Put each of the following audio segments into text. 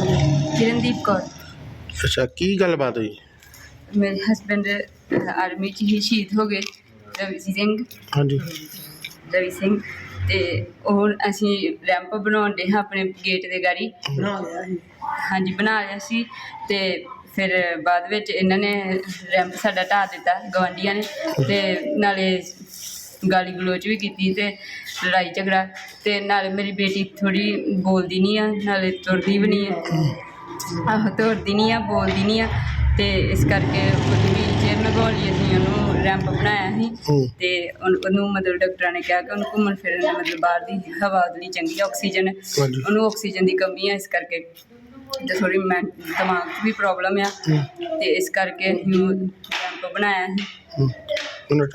ਕਿਰਨਦੀਪ ਕੌਰ। ਅੱਛਾ ਕੀ ਗੱਲਬਾਤ ਹੋਈ? ਮੇਰੇ ਹਸਬੰਡ ਆਰਮੀ ਚ ਹੀ ਸ਼ਹੀਦ ਹੋ ਗਏ ਰਵੀ ਸਿੰਘ। ਹਾਂਜੀ। ਰਵੀ ਸਿੰਘ ਤੇ ਉਹ ਅਸੀਂ ਰੈਂਪ ਬਣਾਉਣ ਦੇ ਹਾਂ ਆਪਣੇ ਗੇਟ ਦੇ ਗਾੜੀ। ਬਣਾ ਲਿਆ ਸੀ। ਹਾਂਜੀ ਬਣਾ ਲਿਆ ਸੀ ਤੇ ਫਿਰ ਬਾਅਦ ਵਿੱਚ ਇਹਨਾਂ ਨੇ ਰੈਂਪ ਸਾਡਾ ਢਾਹ ਦਿੱਤਾ ਗਵਾਂਢੀਆਂ ਨੇ ਤੇ ਨਾਲੇ ਗਾਲੀ ਗਲੋਚ ਵੀ ਕੀਤੀ ਤੇ ਲੜਾਈ ਝਗੜਾ ਤੇ ਨਾਲੇ ਮੇਰੀ ਬੇਟੀ ਥੋੜੀ ਬੋਲਦੀ ਨਹੀਂ ਆ ਨਾਲੇ ਤੁਰਦੀ ਵੀ ਨਹੀਂ ਆ। ਆਹੋ ਤੁਰਦੀ ਨਹੀਂ ਆ ਬੋਲਦੀ ਨਹੀਂ ਆ ਤੇ ਇਸ ਕਰਕੇ ਉਹਦੀ ਵੀ ਚੇਅਰ ਲਗਾਉਣ ਅਸੀਂ ਉਹਨੂੰ ਰੈਂਪ ਬਣਾਇਆ ਸੀ। ਤੇ ਉਹਨ- ਮਤਲਬ ਡਾਕਟਰਾਂ ਨੇ ਕਿਹਾ ਕਿ ਉਹਨੂੰ ਘੁੰਮਣ ਫਿਰਨ ਲਈ ਮਤਲਬ ਬਾਹਰ ਦੀ ਹਵਾ ਲਈ ਚੰਗੀ ਆਕਸੀਜਨ। ਉਹਨੂੰ ਆਕਸੀਜਨ ਦੀ ਕਮੀ ਆ ਇਸ ਕਰਕੇ ਤੇ ਥੋੜੀ ਮੈਂ ਦਿਮਾਗ 'ਚ ਵੀ ਪ੍ਰੋਬਲਮ ਆ ਤੇ ਇਸ ਕਰਕੇ ਅਸੀਂ ਕੈਂਪ ਬਣਾਇਆ ਸੀ। ਉਹਨਾਂ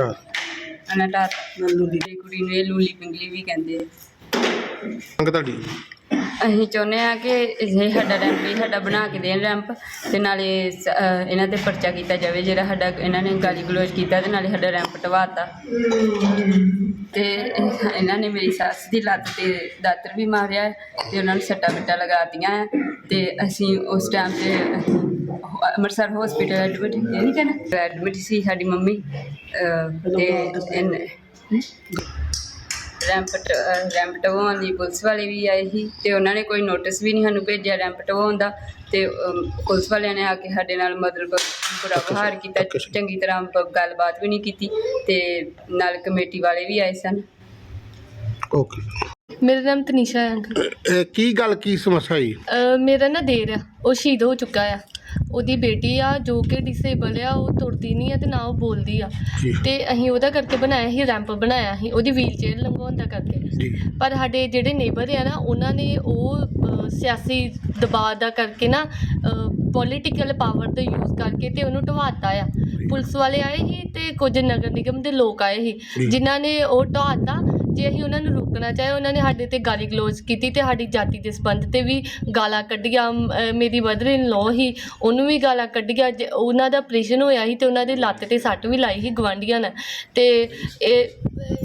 ਟਾ ਅਨਾਟਾਰ ਲੂਲੀ। ਦੀ ਕੁੜੀ ਨੂੰ ਇਹ ਲੂਲੀ ਪਿੰਗਲੀ ਵੀ ਕਹਿੰਦੇ ਆ। ਅੰਗ ਤੁਹਾਡੀ? ਅਸੀਂ ਚਾਹੁੰਦੇ ਆ ਕਿ ਇਹ ਸਾਡਾ ਰੈਂਪ ਵੀ ਸਾਡਾ ਬਣਾ ਕੇ ਦੇਣ ਰੈਂਪ ਤੇ ਨਾਲੇ ਸ- ਅਹ ਇਹਨਾਂ ਤੇ ਪਰਚਾ ਕੀਤਾ ਜਾਵੇ ਜਿਹੜਾ ਸਾਡਾ ਇਹਨਾਂ ਨੇ ਗਾਲੀ ਗਲੋਚ ਕੀਤਾ ਤੇ ਨਾਲੇ ਸਾਡਾ ਰੈਂਪ ਢਵਾਤਾ। ਤੇ ਇਹ- ਇਹਨਾਂ ਨੇ ਮੇਰੀ ਸੱਸ ਦੀ ਲੱਤ ਤੇ ਦਾਤਰ ਵੀ ਮਾਰਿਆ ਹੈ ਤੇ ਉਹਨਾਂ ਨੂੰ ਸੱਟਾਂ ਬਿੱਟਾਂ ਲਗਾਤੀਆਂ ਹੈ ਤੇ ਅਸੀਂ ਉਸ ਟਾਈਮ ਤੇ ਅੰਮ੍ਰਿਤਸਰ ਹਸਪੀਟਲ ਐਡਮਿਟ ਨਹੀਂ ਕਹਿੰਦਾ ਐਡਮਿਟ ਸੀ ਸਾਡੀ ਮੰਮੀ ਤੇ ਇਹਨੇ- ਰੈਂਪ ਟਵਾਉਣ ਲਈ ਪੁਲਿਸ ਵਾਲੇ ਵੀ ਆਏ ਸੀ ਤੇ ਉਹਨਾਂ ਨੇ ਕੋਈ ਨੋਟਿਸ ਵੀ ਨਹੀਂ ਸਾਨੂੰ ਭੇਜਿਆ ਰੈਂਪ ਟਵਾਉਣ ਦਾ ਤੇ ਪੁਲਿਸ ਵਾਲਿਆਂ ਨੇ ਆ ਕੇ ਸਾਡੇ ਨਾਲ ਮਤਲਬ ਬੁਰਾ ਵਿਵਹਾਰ ਕੀਤਾ. ਚੰਗੀ ਤਰ੍ਹਾਂ ਗੱਲਬਾਤ ਵੀ ਨਹੀਂ ਕੀਤੀ ਤੇ ਨਾਲ ਕਮੇਟੀ ਵਾਲੇ ਵੀ ਆਏ ਸਨ। ਓਕੇ ਮੇਰਾ ਨਾਮ ਤਨੀਸ਼ਾ ਹੈ ਅੰਕਲ। ਕੀ ਗੱਲ ਕੀ ਸਮੱਸਿਆ ਅਹ ਮੇਰਾ ਨਾ ਦੇਰ ਆ ਉਹ ਸ਼ਹੀਦ ਹੋ ਚੁੱਕਾ ਆ। ਉਹਦੀ ਬੇਟੀ ਆ ਜੋ ਕਿ ਡਿਸੇਬਲ ਆ ਉਹ ਤੁਰਦੀ ਨਹੀਂ ਆ ਤੇ ਨਾ ਉਹ ਬੋਲਦੀ ਆ। ਜੀ। ਤੇ ਅਸੀਂ ਉਹਦਾ ਕਰਕੇ ਬਣਾਇਆ ਸੀ ਰੈਂਪ ਬਣਾਇਆ ਸੀ ਉਹਦੀ ਵੀਲ ਚੇਅਰ ਲੰਘਾਉਣ ਦਾ ਕਰਕੇ। ਜੀ। ਪਰ ਸਾਡੇ ਜਿਹੜੇ ਨੇਬਰ ਆ ਨਾ ਉਹਨਾਂ ਨੇ ਉਹ ਅਹ, ਸਿਆਸੀ ਦਬਾਅ ਦਾ ਕਰਕੇ ਨਾ ਪੋਲੀਟੀਕਲ ਪਾਵਰ ਦਾ ਯੂਜ਼ ਕਰਕੇ ਤੇ ਉਹਨੂੰ ਢਵਾਤਾ ਆ। ਪੁਲਿਸ ਵਾਲੇ ਆਏ ਸੀ ਤੇ ਕੁਝ ਨਗਰ ਨਿਗਮ ਦੇ ਲੋਕ ਆਏ ਜੀ। ਸੀ ਜਿਨ੍ਹਾਂ ਨੇ ਉਹ ਢਵਾਤਾ ਜੇ ਅਸੀਂ ਉਹਨਾਂ ਨੂੰ ਰੋਕਣਾ ਚਾਹੇ ਉਹਨਾਂ ਨੇ ਸਾਡੇ ਤੇ ਗਾਲੀ ਗਲੋਚ ਕੀਤੀ ਤੇ ਸਾਡੀ ਜਾਤੀ ਦੇ ਸੰਬੰਧ ਤੇ ਵੀ ਗਾਲਾਂ ਕੱਢੀਆਂ ਅਮ, ਮੇਰੀ ਮਦਰ ਇਨ ਲਾਅ ਹੀ ਉਹਨੂੰ ਵੀ ਗਾਲਾਂ ਕੱਢੀਆਂ ਜੇ ਉਹਨਾਂ ਦਾ ਆਪਰੇਸ਼ਨ ਹੋਇਆ ਸੀ ਤੇ ਉਹਨਾਂ ਦੇ ਲੱਤ ਤੇ ਸੱਟ ਵੀ ਲਾਈ ਸੀ ਗਵਾਂਢੀਆਂ ਨੇ ਤੇ ਇਹ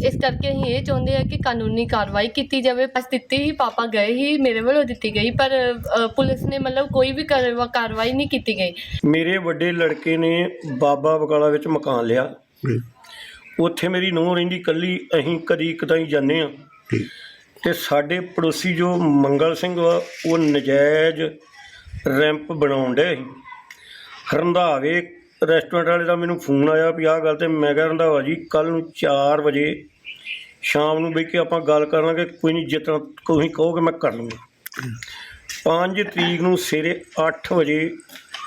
ਇਸ ਕਰਕੇ ਅਸੀਂ ਇਹ ਚਾਹੁੰਦੇ ਆ ਕਿ ਕਾਨੂੰਨੀ ਕਾਰਵਾਈ ਕੀਤੀ ਜਾਵੇ। ਬਸ ਦਿੱਤੀ ਹੀ ਪਾਪਾ ਗਏ ਹੀ ਮੇਰੇ ਵੱਲੋਂ ਦਿੱਤੀ ਗਈ ਪਰ ਅ, ਪੁਲਿਸ ਨੇ ਮਤਲਬ ਕੋਈ ਵੀ ਕਾਰਵਾ- ਕਾਰਵਾਈ ਨਹੀਂ ਕੀਤੀ ਗਈ। ਮੇਰੇ ਵੱਡੇ ਲੜਕੇ ਨੇ ਬਾਬਾ ਬਕਾਲਾ ਵਿੱਚ ਮਕਾਨ ਲਿਆ। ਜੀ। ਉੱਥੇ ਮੇਰੀ ਨੂੰਹ ਰਹਿੰਦੀ ਇਕੱਲੀ ਅਸੀਂ ਕਦੀ ਕਦਾਈ ਜਾਂਦੇ ਆ ਜੀ ਤੇ ਸਾਡੇ ਪੜੋਸੀ ਜੋ ਮੰਗਲ ਸਿੰਘ ਵਾ ਉਹ ਨਜਾਇਜ਼ ਰੈਂਪ ਬਣਾਉਣ ਡੇ ਰੰਧਾਵੇ ਰੈਸਟੋਰੈਂਟ ਵਾਲੇ ਦਾ ਮੈਨੂੰ ਫੋਨ ਆਇਆ ਵੀ ਆਹ ਗੱਲ ਤੇ ਮੈਂ ਕਿਹਾ ਰੰਧਾਵਾ ਜੀ ਕੱਲ ਨੂੰ 4 ਵਜੇ ਸ਼ਾਮ ਨੂੰ ਬਹਿ ਕੇ ਆਪਾਂ ਗੱਲ ਕਰਾਂਗੇ ਕੋਈ ਨਹੀਂ ਜਿੱਤਣਾ ਤੁਸੀਂ ਕਹੋਗੇ ਮੈਂ ਕਰ ਲੂੰਗਾ। 5 ਤਰੀਕ ਨੂੰ ਸਵੇਰੇ 8 ਵਜੇ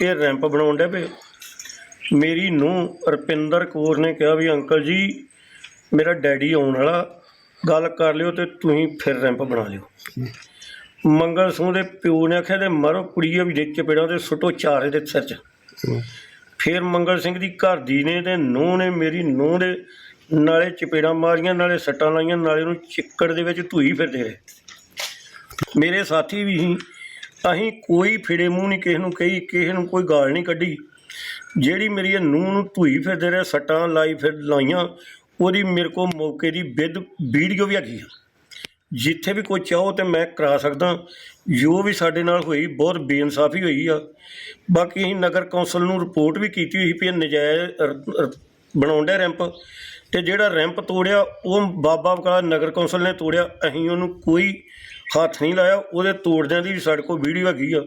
ਇਹ ਰੈਂਪ ਬਣਾਉਣ ਡੇ ਪਏ। ਮੇਰੀ ਨੂੰਹ ਰੁਪਿੰਦਰ ਕੌਰ ਨੇ ਕਿਹਾ ਵੀ ਅੰਕਲ ਜੀ, ਮੇਰਾ ਡੈਡੀ ਆਉਣ ਵਾਲਾ, ਗੱਲ ਕਰ ਲਿਓ ਤੇ ਤੁਸੀਂ ਫਿਰ ਰੈਂਪ ਬਣਾ ਲਿਓ। ਮੰਗਲ ਸਿੰਘ ਦੇ ਪਿਓ ਨੇ ਆਖਿਆ ਤੇ ਮਾਰੋ ਕੁੜੀਏ ਵੀ ਦੇ ਚਪੇੜਾਂ ਤੇ ਸੁੱਟੋ ਚਾਰੇ ਦੇ ਸਿਰ 'ਚ। ਫਿਰ ਮੰਗਲ ਸਿੰਘ ਦੀ ਘਰ ਦੀ ਨੇ ਤੇ ਨੂੰਹ ਨੇ ਮੇਰੀ ਨੂੰਹ ਦੇ ਨਾਲੇ ਚਪੇੜਾਂ ਮਾਰੀਆਂ, ਨਾਲੇ ਸੱਟਾਂ ਲਾਈਆਂ, ਨਾਲੇ ਉਹਨੂੰ ਚਿੱਕੜ ਦੇ ਵਿੱਚ ਧੂਈ ਫਿਰਦੇ ਰਹੇ। ਮੇਰੇ ਸਾਥੀ ਵੀ ਸੀ ਅਸੀਂ ਕੋਈ ਫਿੜੇ ਮੂੰਹ ਨਹੀਂ, ਕਿਸੇ ਨੂੰ ਕਹੀ, ਕਿਸੇ ਨੂੰ ਕੋਈ ਗਾਲ ਨਹੀਂ ਕੱਢੀ। ਜਿਹੜੀ ਮੇਰੀ ਨੂੰਹ ਨੂੰ ਧੂਈ ਫਿਰਦੇ ਰਹੇ, ਸੱਟਾਂ ਲਾਈ ਫਿਰ ਲਾਈਆਂ, ਉਹਦੀ ਮੇਰੇ ਕੋਲ ਮੌਕੇ ਦੀ ਵਿਦ ਵੀਡੀਓ ਵੀ ਹੈਗੀ ਆ। ਜਿੱਥੇ ਵੀ ਕੋਈ ਚਾਹੋ ਤੇ ਮੈਂ ਕਰਾ ਸਕਦਾ। ਜੋ ਵੀ ਸਾਡੇ ਨਾਲ ਹੋਈ, ਬਹੁਤ ਬੇਇਨਸਾਫੀ ਹੋਈ ਆ। ਬਾਕੀ ਅਸੀਂ ਨਗਰ ਕੌਂਸਲ ਨੂੰ ਰਿਪੋਰਟ ਵੀ ਕੀਤੀ ਹੋਈ ਵੀ ਇਹ ਨਜਾਇਜ਼ ਰ- ਰ- ਬਣਾਉਂਦੇ ਰੈਂਪ। ਤੇ ਜਿਹੜਾ ਰੈਂਪ ਤੋੜਿਆ, ਉਹ ਬਾਬਾ ਬਕਾਲਾ ਨਗਰ ਕੌਂਸਲ ਨੇ ਤੋੜਿਆ। ਅਸੀਂ ਉਹਨੂੰ ਕੋਈ ਹੱਥ ਨਹੀਂ ਲਾਇਆ। ਉਹਦੇ ਤੋੜਦਿਆਂ ਦੀ ਵੀ ਸਾਡੇ ਕੋਲ ਵੀਡੀਓ ਹੈਗੀ ਆ।